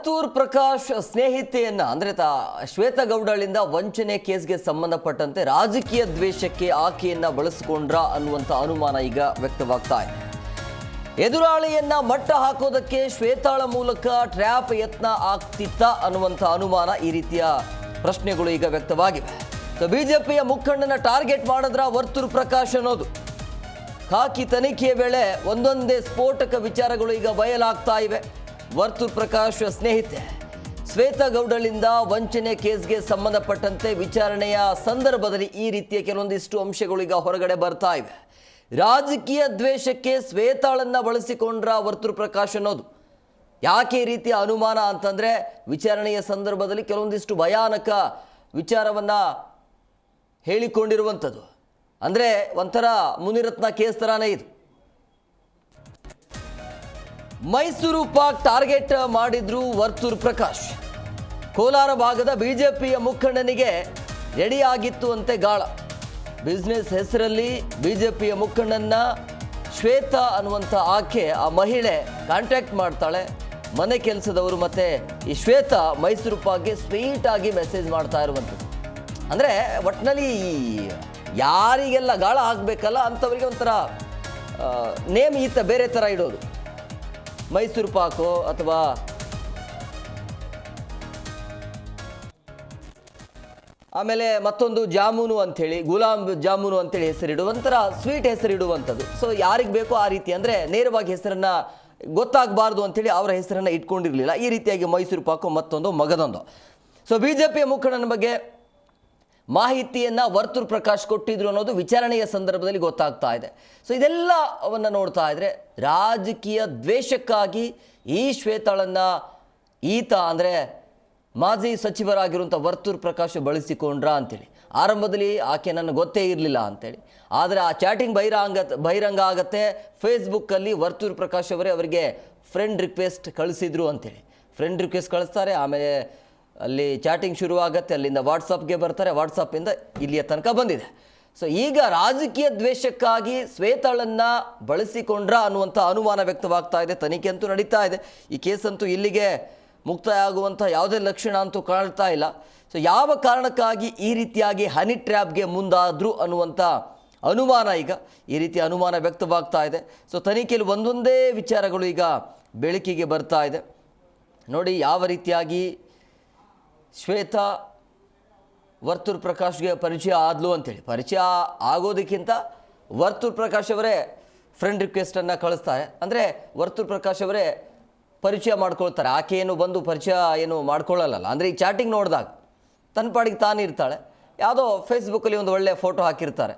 ವರ್ತೂರ್ ಪ್ರಕಾಶ್ ಸ್ನೇಹಿತೆಯನ್ನ, ಅಂದ್ರೆ ತಾ ಶ್ವೇತಗೌಡಳಿಂದ ವಂಚನೆ ಕೇಸ್ಗೆ ಸಂಬಂಧಪಟ್ಟಂತೆ ರಾಜಕೀಯ ದ್ವೇಷಕ್ಕೆ ಆಕೆಯನ್ನ ಬಳಸಿಕೊಂಡ್ರ ಅನ್ನುವಂಥ ಅನುಮಾನ ಈಗ ವ್ಯಕ್ತವಾಗ್ತಾ ಇದೆ. ಎದುರಾಳಿಯನ್ನ ಮಟ್ಟ ಹಾಕೋದಕ್ಕೆ ಶ್ವೇತಾಳ ಮೂಲಕ ಟ್ರ್ಯಾಪ್ ಯತ್ನ ಆಗ್ತಿತ್ತ ಅನ್ನುವಂಥ ಅನುಮಾನ ಈ ರೀತಿಯ ಪ್ರಶ್ನೆಗಳು ಈಗ ವ್ಯಕ್ತವಾಗಿವೆ. ಸೊ ಬಿಜೆಪಿಯ ಮುಖಂಡನ ಟಾರ್ಗೆಟ್ ಮಾಡಿದ್ರ ವರ್ತೂರ್ ಪ್ರಕಾಶ್ ಅನ್ನೋದು. ಖಾಕಿ ತನಿಖೆಯ ವೇಳೆ ಒಂದೊಂದೇ ಸ್ಫೋಟಕ ವಿಚಾರಗಳು ಈಗ ಬಯಲಾಗ್ತಾ ಇವೆ. ವರ್ತೂರ್ ಪ್ರಕಾಶ್ ಸ್ನೇಹಿತೆ. ಶ್ವೇತಗೌಡಳಿಂದ ವಂಚನೆ ಕೇಸ್ಗೆ ಸಂಬಂಧಪಟ್ಟಂತೆ ವಿಚಾರಣೆಯ ಸಂದರ್ಭದಲ್ಲಿ ಈ ರೀತಿಯ ಕೆಲವೊಂದಿಷ್ಟು ಅಂಶಗಳು ಈಗ ಹೊರಗಡೆ ಬರ್ತಾ ಇವೆ. ರಾಜಕೀಯ ದ್ವೇಷಕ್ಕೆ ಶ್ವೇತಾಳನ್ನ ಬಳಸಿಕೊಂಡ್ರ ವರ್ತೂರ್ ಪ್ರಕಾಶ್ ಅನ್ನೋದು. ಯಾಕೆ ಈ ರೀತಿಯ ಅನುಮಾನ ಅಂತಂದ್ರೆ ವಿಚಾರಣೆಯ ಸಂದರ್ಭದಲ್ಲಿ ಕೆಲವೊಂದಿಷ್ಟು ಭಯಾನಕ ವಿಚಾರವನ್ನ ಹೇಳಿಕೊಂಡಿರುವಂಥದ್ದು. ಅಂದರೆ ಒಂಥರ ಮುನಿರತ್ನ ಕೇಸ್ ತರಾನೇ ಇದು. ಮೈಸೂರು ಪಾಕ್ ಟಾರ್ಗೆಟ್ ಮಾಡಿದ್ರು ವರ್ತೂರ್ ಪ್ರಕಾಶ್. ಕೋಲಾರ ಭಾಗದ ಬಿಜೆಪಿಯ ಮುಖಂಡನಿಗೆ ರೆಡಿಯಾಗಿತ್ತು ಅಂತೆ ಗಾಳ. ಬಿಸ್ನೆಸ್ ಹೆಸರಲ್ಲಿ ಬಿಜೆಪಿಯ ಮುಖಂಡನ್ನ ಶ್ವೇತ ಅನ್ನುವಂಥ ಆಕೆ ಆ ಮಹಿಳೆ ಕಾಂಟ್ಯಾಕ್ಟ್ ಮಾಡ್ತಾಳೆ. ಮನೆ ಕೆಲಸದವರು ಮತ್ತೆ ಈ ಶ್ವೇತಾ ಮೈಸೂರು ಪಾಕ್ಗೆ ಸ್ವೀಟ್ ಆಗಿ ಮೆಸೇಜ್ ಮಾಡ್ತಾ ಇರುವಂಥದ್ದು. ಅಂದರೆ ಒಟ್ಟಿನಲ್ಲಿ ಯಾರಿಗೆಲ್ಲ ಗಾಳ ಆಗಬೇಕಲ್ಲ ಅಂಥವ್ರಿಗೆ ಒಂಥರ ನೇಮ್ ಈತ ಬೇರೆ ಥರ ಇಡೋದು. ಮೈಸೂರು ಪಾಕು ಅಥವಾ ಆಮೇಲೆ ಮತ್ತೊಂದು ಜಾಮೂನು ಅಂಥೇಳಿ ಗುಲಾಬ್ ಜಾಮೂನು ಅಂತೇಳಿ ಹೆಸರಿಡು ಒಂಥರ ಸ್ವೀಟ್ ಹೆಸರಿಡುವಂಥದ್ದು. ಸೊ ಯಾರಿಗೆ ಬೇಕೋ ಆ ರೀತಿ ಅಂದರೆ ನೇರವಾಗಿ ಹೆಸರನ್ನು ಗೊತ್ತಾಗಬಾರ್ದು ಅಂಥೇಳಿ ಅವರ ಹೆಸರನ್ನು ಇಟ್ಕೊಂಡಿರಲಿಲ್ಲ. ಈ ರೀತಿಯಾಗಿ ಮೈಸೂರು ಪಾಕು ಮತ್ತೊಂದು ಮಗದೊಂದು. ಸೊ ಬಿ ಜೆ ಪಿಯ ಮುಖಂಡನ ಬಗ್ಗೆ ಮಾಹಿತಿಯನ್ನು ವರ್ತೂರ್ ಪ್ರಕಾಶ್ ಕೊಟ್ಟಿದ್ರು ಅನ್ನೋದು ವಿಚಾರಣೆಯ ಸಂದರ್ಭದಲ್ಲಿ ಗೊತ್ತಾಗ್ತಾ ಇದೆ. ಸೊ ಇದೆಲ್ಲವನ್ನು ನೋಡ್ತಾ ಇದ್ರೆ ರಾಜಕೀಯ ದ್ವೇಷಕ್ಕಾಗಿ ಈ ಶ್ವೇತಾಳನ್ನು ಈತ ಅಂದರೆ ಮಾಜಿ ಸಚಿವರಾಗಿರುವಂಥ ವರ್ತೂರ್ ಪ್ರಕಾಶ್ ಬಳಸಿಕೊಂಡ್ರ ಅಂತೇಳಿ. ಆರಂಭದಲ್ಲಿ ಆಕೆ ನನಗೆ ಗೊತ್ತೇ ಇರಲಿಲ್ಲ ಅಂತೇಳಿ. ಆದರೆ ಆ ಚಾಟಿಂಗ್ ಬಹಿರಂಗ ಬಹಿರಂಗ ಆಗತ್ತೆ. ಫೇಸ್ಬುಕ್ಕಲ್ಲಿ ವರ್ತೂರ್ ಪ್ರಕಾಶ್ ಅವರೇ ಅವರಿಗೆ ಫ್ರೆಂಡ್ ರಿಕ್ವೆಸ್ಟ್ ಕಳಿಸಿದ್ರು ಅಂತೇಳಿ. ಫ್ರೆಂಡ್ ರಿಕ್ವೆಸ್ಟ್ ಕಳಿಸ್ತಾರೆ, ಆಮೇಲೆ ಅಲ್ಲಿ ಚಾಟಿಂಗ್ ಶುರುವಾಗತ್ತೆ, ಅಲ್ಲಿಂದ ವಾಟ್ಸಪ್ಗೆ ಬರ್ತಾರೆ ವಾಟ್ಸಪ್ಪಿಂದ ಇಲ್ಲಿಯ ತನಕ ಬಂದಿದೆ. ಸೊ ಈಗ ರಾಜಕೀಯ ದ್ವೇಷಕ್ಕಾಗಿ ಶ್ವೇತಾಳನ್ನು ಬಳಸಿಕೊಂಡ್ರ ಅನ್ನುವಂಥ ಅನುಮಾನ ವ್ಯಕ್ತವಾಗ್ತಾ ಇದೆ, ತನಿಖೆ ಅಂತೂ ನಡೀತಾ ಇದೆ. ಈ ಕೇಸಂತೂ ಇಲ್ಲಿಗೆ ಮುಕ್ತಾಯ ಆಗುವಂಥ ಯಾವುದೇ ಲಕ್ಷಣ ಅಂತೂ ಕಾಣ್ತಾ ಇಲ್ಲ. ಸೊ ಯಾವ ಕಾರಣಕ್ಕಾಗಿ ಈ ರೀತಿಯಾಗಿ ಹನಿ ಟ್ರ್ಯಾಪ್ಗೆ ಮುಂದಾದ್ರು ಅನ್ನುವಂಥ ಅನುಮಾನ ಈಗ ಈ ರೀತಿ ಅನುಮಾನ ವ್ಯಕ್ತವಾಗ್ತಾ ಇದೆ. ಸೊ ತನಿಖೆಯಲ್ಲಿ ಒಂದೊಂದೇ ವಿಚಾರಗಳು ಈಗ ಬೆಳಕಿಗೆ ಬರ್ತಾ ಇದೆ. ನೋಡಿ, ಯಾವ ರೀತಿಯಾಗಿ ಶ್ವೇತಾ ವರ್ತೂರ್ ಪ್ರಕಾಶ್ಗೆ ಪರಿಚಯ ಆದ್ಲು ಅಂತೇಳಿ. ಪರಿಚಯ ಆಗೋದಕ್ಕಿಂತ ವರ್ತೂರ್ ಪ್ರಕಾಶ್ ಅವರೇ ಫ್ರೆಂಡ್ ರಿಕ್ವೆಸ್ಟನ್ನು ಕಳಿಸ್ತಾರೆ. ಅಂದರೆ ವರ್ತೂರ್ ಪ್ರಕಾಶ್ ಅವರೇ ಪರಿಚಯ ಮಾಡ್ಕೊಳ್ತಾರೆ. ಆಕೆ ಏನು ಬಂದು ಪರಿಚಯ ಏನು ಮಾಡ್ಕೊಳ್ಳಲ್ಲ ಅಂದರೆ ಈ ಚಾಟಿಂಗ್ ನೋಡಿದಾಗ ತನ್ನ ಪಾಡಿಗೆ ತಾನೇ ಇರ್ತಾಳೆ. ಯಾವುದೋ ಫೇಸ್ಬುಕ್ಕಲ್ಲಿ ಒಂದು ಒಳ್ಳೆಯ ಫೋಟೋ ಹಾಕಿರ್ತಾರೆ.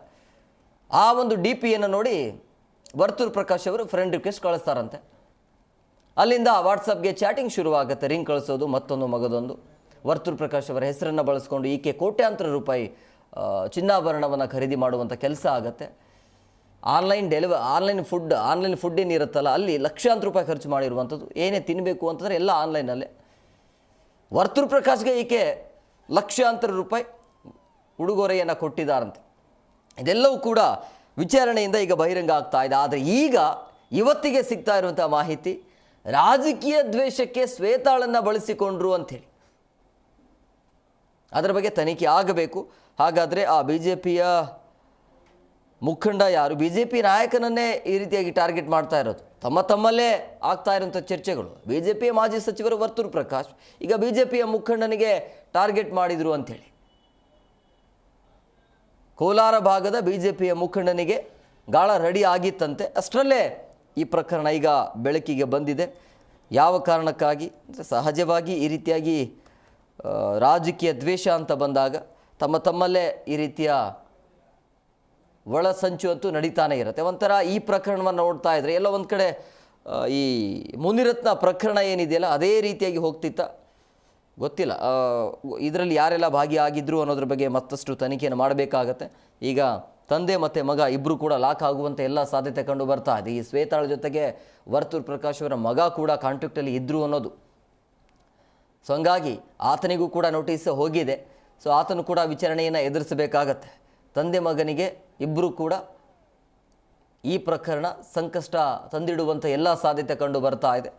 ಆ ಒಂದು ಡಿ ಪಿಯನ್ನು ನೋಡಿ ವರ್ತೂರ್ ಪ್ರಕಾಶ್ ಅವರು ಫ್ರೆಂಡ್ ರಿಕ್ವೆಸ್ಟ್ ಕಳಿಸ್ತಾರಂತೆ. ಅಲ್ಲಿಂದ ವಾಟ್ಸಪ್ಗೆ ಚಾಟಿಂಗ್ ಶುರುವಾಗುತ್ತೆ. ರಿಂಗ್ ಕಳಿಸೋದು, ಮತ್ತೊಂದು ಮಗದೊಂದು. ವರ್ತೂರ್ ಪ್ರಕಾಶ್ ಅವರ ಹೆಸರನ್ನು ಬಳಸ್ಕೊಂಡು ಈಕೆ ಕೋಟ್ಯಾಂತರ ರೂಪಾಯಿ ಚಿನ್ನಾಭರಣವನ್ನು ಖರೀದಿ ಮಾಡುವಂಥ ಕೆಲಸ ಆಗುತ್ತೆ. ಆನ್ಲೈನ್ ಡೆಲಿವ, ಆನ್ಲೈನ್ ಫುಡ್ ಆನ್ಲೈನ್ ಫುಡ್ ಏನಿರುತ್ತಲ್ಲ ಅಲ್ಲಿ ಲಕ್ಷಾಂತರ ರೂಪಾಯಿ ಖರ್ಚು ಮಾಡಿರುವಂಥದ್ದು, ಏನೇ ತಿನ್ನಬೇಕು ಅಂತಂದರೆ ಎಲ್ಲ ಆನ್ಲೈನಲ್ಲೇ. ವರ್ತೂರ್ ಪ್ರಕಾಶ್ಗೆ ಈಕೆ ಲಕ್ಷಾಂತರ ರೂಪಾಯಿ ಉಡುಗೊರೆಯನ್ನು ಕೊಟ್ಟಿದ್ದಾರಂತೆ. ಇದೆಲ್ಲವೂ ಕೂಡ ವಿಚಾರಣೆಯಿಂದ ಈಗ ಬಹಿರಂಗ ಆಗ್ತಾ ಇದೆ. ಆದರೆ ಈಗ ಇವತ್ತಿಗೆ ಸಿಗ್ತಾ ಇರುವಂಥ ಮಾಹಿತಿ, ರಾಜಕೀಯ ದ್ವೇಷಕ್ಕೆ ಶ್ವೇತಾಳನ್ನು ಬಳಸಿಕೊಂಡ್ರು ಅಂಥೇಳಿ. ಅದರ ಬಗ್ಗೆ ತನಿಖೆ ಆಗಬೇಕು. ಹಾಗಾದರೆ ಆ ಬಿ ಜೆ ಪಿಯ ಮುಖಂಡ ಯಾರು? ಬಿ ಜೆ ಪಿ ನಾಯಕನನ್ನೇ ಈ ರೀತಿಯಾಗಿ ಟಾರ್ಗೆಟ್ ಮಾಡ್ತಾ ಇರೋದು. ತಮ್ಮ ತಮ್ಮಲ್ಲೇ ಆಗ್ತಾ ಇರುವಂಥ ಚರ್ಚೆಗಳು. ಬಿ ಜೆ ಪಿಯ ಮಾಜಿ ಸಚಿವರು ವರ್ತೂರ್ ಪ್ರಕಾಶ್, ಈಗ ಬಿ ಜೆ ಪಿಯ ಮುಖಂಡನಿಗೆ ಟಾರ್ಗೆಟ್ ಮಾಡಿದರು ಅಂಥೇಳಿ. ಕೋಲಾರ ಭಾಗದ ಬಿ ಜೆ ಪಿಯ ಮುಖಂಡನಿಗೆ ಗಾಳ ರೆಡಿ ಆಗಿತ್ತಂತೆ. ಅಷ್ಟರಲ್ಲೇ ಈ ಪ್ರಕರಣ ಈಗ ಬೆಳಕಿಗೆ ಬಂದಿದೆ. ಯಾವ ಕಾರಣಕ್ಕಾಗಿ? ಸಹಜವಾಗಿ ಈ ರೀತಿಯಾಗಿ ರಾಜಕೀಯ ದ್ವೇಷ ಅಂತ ಬಂದಾಗ ತಮ್ಮ ತಮ್ಮಲ್ಲೇ ಈ ರೀತಿಯ ಒಳಸಂಚು ಅಂತೂ ನಡೀತಾನೆ ಇರುತ್ತೆ. ಒಂಥರ ಈ ಪ್ರಕರಣವನ್ನು ನೋಡ್ತಾ ಇದ್ರೆ ಎಲ್ಲ ಒಂದು ಕಡೆ ಈ ಮುನಿರತ್ನ ಪ್ರಕರಣ ಏನಿದೆಯಲ್ಲ ಅದೇ ರೀತಿಯಾಗಿ ಹೋಗ್ತಿತ್ತ. ಗೊತ್ತಿಲ್ಲ. ಇದರಲ್ಲಿ ಯಾರೆಲ್ಲ ಭಾಗಿಯಾಗಿದ್ರು ಅನ್ನೋದ್ರ ಬಗ್ಗೆ ಮತ್ತಷ್ಟು ತನಿಖೆಯನ್ನು ಮಾಡಬೇಕಾಗತ್ತೆ. ಈಗ ತಂದೆ ಮತ್ತು ಮಗ ಇಬ್ಬರು ಕೂಡ ಲಾಕ್ ಆಗುವಂಥ ಎಲ್ಲ ಸಾಧ್ಯತೆ ಕಂಡು ಬರ್ತಾ ಇದೆ. ಈ ಶ್ವೇತಾಳ ಜೊತೆಗೆ ವರ್ತೂರ್ ಪ್ರಕಾಶ್ ಅವರ ಮಗ ಕೂಡ ಕಾಂಟ್ಯಾಕ್ಟಲ್ಲಿ ಇದ್ದರು ಅನ್ನೋದು ಸೊ ಹಂಗಾಗಿ ಆತನಿಗೂ ಕೂಡ ನೋಟಿಸ್ ಹೋಗಿದೆ. ಸೊ ಆತನು ಕೂಡ ವಿಚಾರಣೆಯನ್ನು ಎದುರಿಸಬೇಕಾಗತ್ತೆ. ತಂದೆ ಮಗನಿಗೆ ಇಬ್ಬರೂ ಕೂಡ ಈ ಪ್ರಕರಣ ಸಂಕಷ್ಟ ತಂದಿಡುವಂಥ ಎಲ್ಲ ಸಾಧ್ಯತೆ ಕಂಡು ಬರ್ತಾ ಇದೆ.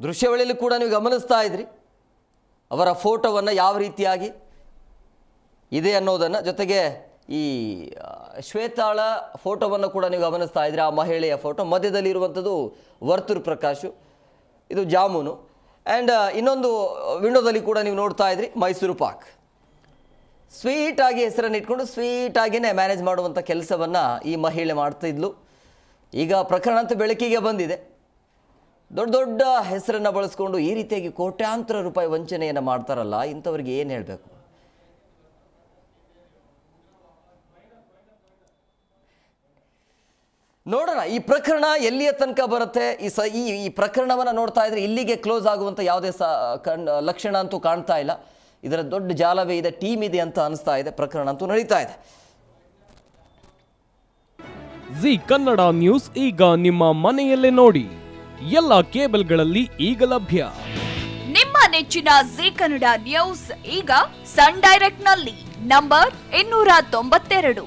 ದೃಶ್ಯವಳಿಯಲ್ಲಿ ಕೂಡ ನೀವು ಗಮನಿಸ್ತಾ ಇದ್ರಿ. ಅವರ ಫೋಟೋವನ್ನು ಯಾವ ರೀತಿಯಾಗಿ ಇದೆ ಅನ್ನೋದನ್ನು ಜೊತೆಗೆ ಈ ಶ್ವೇತಾಳ ಫೋಟೋವನ್ನು ಕೂಡ ನೀವು ಗಮನಿಸ್ತಾ ಇದ್ದೀರಿ, ಆ ಮಹಿಳೆಯ ಫೋಟೋ. ಮಧ್ಯದಲ್ಲಿ ಇರುವಂಥದ್ದು ವರ್ತೂರ್ ಪ್ರಕಾಶು, ಇದು ಜಾಮೂನು. ಆ್ಯಂಡ್ ಇನ್ನೊಂದು ವಿಂಡೋದಲ್ಲಿ ಕೂಡ ನೀವು ನೋಡ್ತಾ ಇದ್ರಿ ಮೈಸೂರು ಪಾಕ್. ಸ್ವೀಟಾಗಿ ಹೆಸರನ್ನು ಇಟ್ಕೊಂಡು ಸ್ವೀಟಾಗಿಯೇ ಮ್ಯಾನೇಜ್ ಮಾಡುವಂಥ ಕೆಲಸವನ್ನು ಈ ಮಹಿಳೆ ಮಾಡ್ತಿದ್ಲು. ಈಗ ಪ್ರಕರಣ ಅಂತೂ ಬೆಳಕಿಗೆ ಬಂದಿದೆ. ದೊಡ್ಡ ದೊಡ್ಡ ಹೆಸರನ್ನು ಬಳಸ್ಕೊಂಡು ಈ ರೀತಿಯಾಗಿ ಕೋಟ್ಯಾಂತರ ರೂಪಾಯಿ ವಂಚನೆಯನ್ನು ಮಾಡ್ತಾರಲ್ಲ, ಇಂಥವ್ರಿಗೆ ಏನು ಹೇಳಬೇಕು? ನೋಡೋಣ ಈ ಪ್ರಕರಣ ಎಲ್ಲಿಯ ತನಕ ಬರುತ್ತೆ? ಈ ಸ ಈ ಈ ಪ್ರಕರಣವನ್ನು ನೋಡ್ತಾ ಇದ್ರೆ ಇಲ್ಲಿಗೆ ಕ್ಲೋಸ್ ಆಗುವಂಥ ಯಾವುದೇ ಸ ಕಣ್ ಲಕ್ಷಣ ಅಂತೂ ಕಾಣ್ತಾ ಇಲ್ಲ. ಇದರ ದೊಡ್ಡ ಜಾಲವೇ ಇದೆ ಟೀಮ್ ಇದೆ ಅಂತ ಅನಿಸ್ತಾ ಇದೆ ಪ್ರಕರಣ ಅಂತೂ ನಡೀತಾ ಇದೆ. ಜಿ ಕನ್ನಡ ನ್ಯೂಸ್ ಈಗ ನಿಮ್ಮ ಮನೆಯಲ್ಲೇ ನೋಡಿ. ಎಲ್ಲ ಕೇಬಲ್ಗಳಲ್ಲಿ ಈಗ ಲಭ್ಯ. ನಿಮ್ಮ ನೆಚ್ಚಿನ ಜಿ ಕನ್ನಡ ನ್ಯೂಸ್ ಈಗ ಸನ್ ಡೈರೆಕ್ಟ್ನಲ್ಲಿ ನಂಬರ್ ಇನ್ನೂರ ತೊಂಬತ್ತೆರಡು.